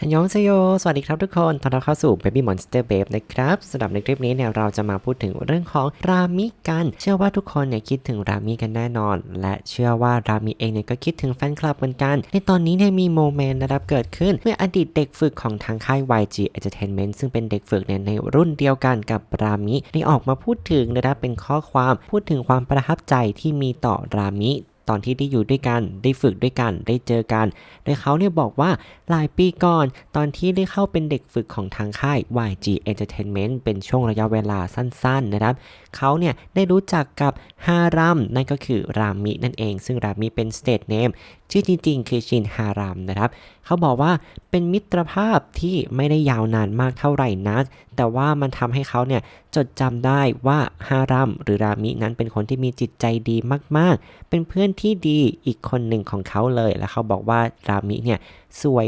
ฮันยองเซโย สวัสดีครับทุกคน ตอนเรับเข้าสู่ Baby Monster Babe นะครับสำหรับในคลิปนี้เนี่ยเราจะมาพูดถึงเรื่องของรามิกัน เชื่อว่าทุกคนเนี่ยคิดถึงรามิกันแน่นอน และเชื่อว่ารามิเองเนี่ยก็คิดถึงแฟนคลับเหมือนกัน ในตอนนี้เนี่ยมีโมเมนต์นะครับเกิดขึ้น เมื่ออดีตเด็กฝึกของทางค่าย YG Entertainment ซึ่งเป็นเด็กฝึกเนี่ยในรุ่นเดียวกันกับรามิได้ออกมาพูดถึงนะครับเป็นข้อความพูดถึงความประทับใจที่มีต่อรามิ ตอนที่ได้อยู่ด้วยกัน ได้ฝึกด้วยกัน ได้เจอกัน โดยเขาเนี่ยบอกว่าหลายปีก่อน ตอนที่ได้เข้าเป็นเด็กฝึกของทางค่าย YG Entertainment เป็นช่วงระยะเวลาสั้นๆนะครับ เขาเนี่ยได้รู้จักกับฮารัมนั่นก็คือรามินั่นเอง ซึ่งรามิเป็นสเตทเนม ชื่อจริงๆคือชินฮารัมนะครับเขาบอกว่าเป็นมิตรภาพที่ไม่ได้ยาวนานมากเท่าไหร่นัก แต่ว่ามันทำให้เขาเนี่ยจดจำได้ว่าฮารัมหรือรามินั้นเป็นคนที่มีจิตใจดีมากๆ เป็นเพื่อนที่ดีอีกคนหนึ่งของเขาเลย และเขาบอกว่ารามิเนี่ยสวย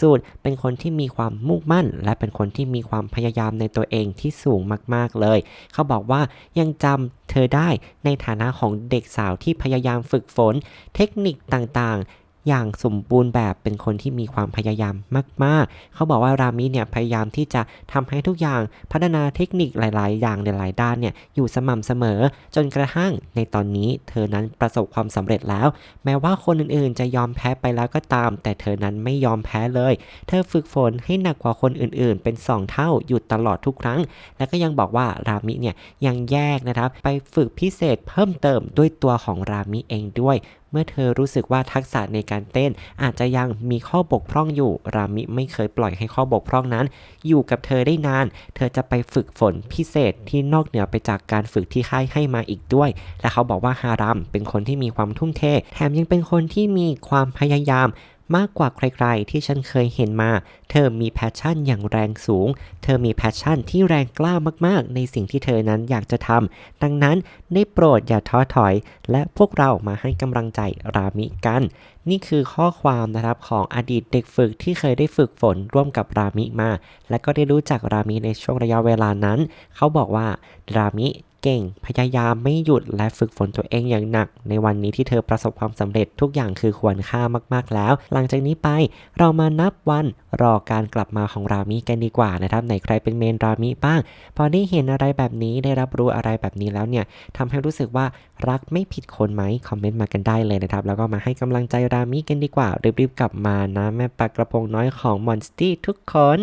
สุดๆ เป็นคนที่มีความมุ่งมั่น และเป็นคนที่มีความพยายามในตัวเองที่สูงมากๆเลย เขาบอกว่ายังจำเธอได้ในฐานะของเด็กสาวที่พยายามฝึกฝน เทคนิคต่าง อย่างสมบูรณ์แบบเป็นคนที่มีความพยายามมาก ๆ เขาบอกว่ารามิเนี่ยพยายามที่จะทำให้ทุกอย่างพัฒนาเทคนิคหลาย ๆ อย่างหลาย ๆ ด้านเนี่ยอยู่สม่ำเสมอ จนกระทั่งในตอนนี้เธอนั้นประสบความสำเร็จแล้ว แม้ว่าคนอื่น ๆ จะยอมแพ้ไปแล้วก็ตาม แต่เธอนั้นไม่ยอมแพ้เลย เธอฝึกฝนให้หนักกว่าคนอื่น ๆ เป็น 2 เท่าอยู่ตลอดทุกครั้ง แล้วก็ยังบอกว่ารามิเนี่ยยังแยกนะครับไปฝึกพิเศษเพิ่มเติมด้วยตัวของรามิเองด้วยเมื่อเธอรู้สึกว่าทักษะในการเต้นอาจจะยังมีข้อบกพร่องอยู่ รามิไม่เคยปล่อยให้ข้อบกพร่องนั้น อยู่กับเธอได้นาน เธอจะไปฝึกฝนพิเศษที่นอกเหนือไปจากการฝึกที่ค่ายให้มาอีกด้วย และเขาบอกว่าฮารัมเป็นคนที่มีความทุ่มเท แถมยังเป็นคนที่มีความพยายาม มากกว่าใครๆ ที่ฉันเคยเห็นมา เธอมีแพชชั่นอย่างแรงสูง เธอมีแพชชั่นที่แรงกล้ามากๆ ในสิ่งที่เธอนั้นอยากจะทำ ดังนั้นได้โปรดอย่าท้อถอย และพวกเรามาให้กำลังใจรามิกัน นี่คือข้อความนะครับของอดีตเด็กฝึกที่เคยได้ฝึกฝนร่วมกับรามิมา และก็ได้รู้จักรามิในช่วงระยะเวลานั้น เขาบอกว่ารามิ เก่ง พยายามไม่หยุดและฝึกฝนตัวเองอย่างหนัก ในวันนี้ที่เธอประสบความสำเร็จทุกอย่างคือควรค่ามากๆแล้ว หลังจากนี้ไปเรามานับวันรอการกลับมาของรามิกันดีกว่านะครับไหนใครเป็นเมนรามิบ้าง พอได้เห็นอะไรแบบนี้ได้รับรู้อะไรแบบนี้แล้วเนี่ยทำให้รู้สึกว่ารักไม่ผิดคนไหมคอมเมนต์มากันได้เลยนะครับ แล้วก็มาให้กำลังใจรามิกันดีกว่ารีบๆกลับมานะแม่ปลากระพงน้อยของมอนสตี้ทุกคน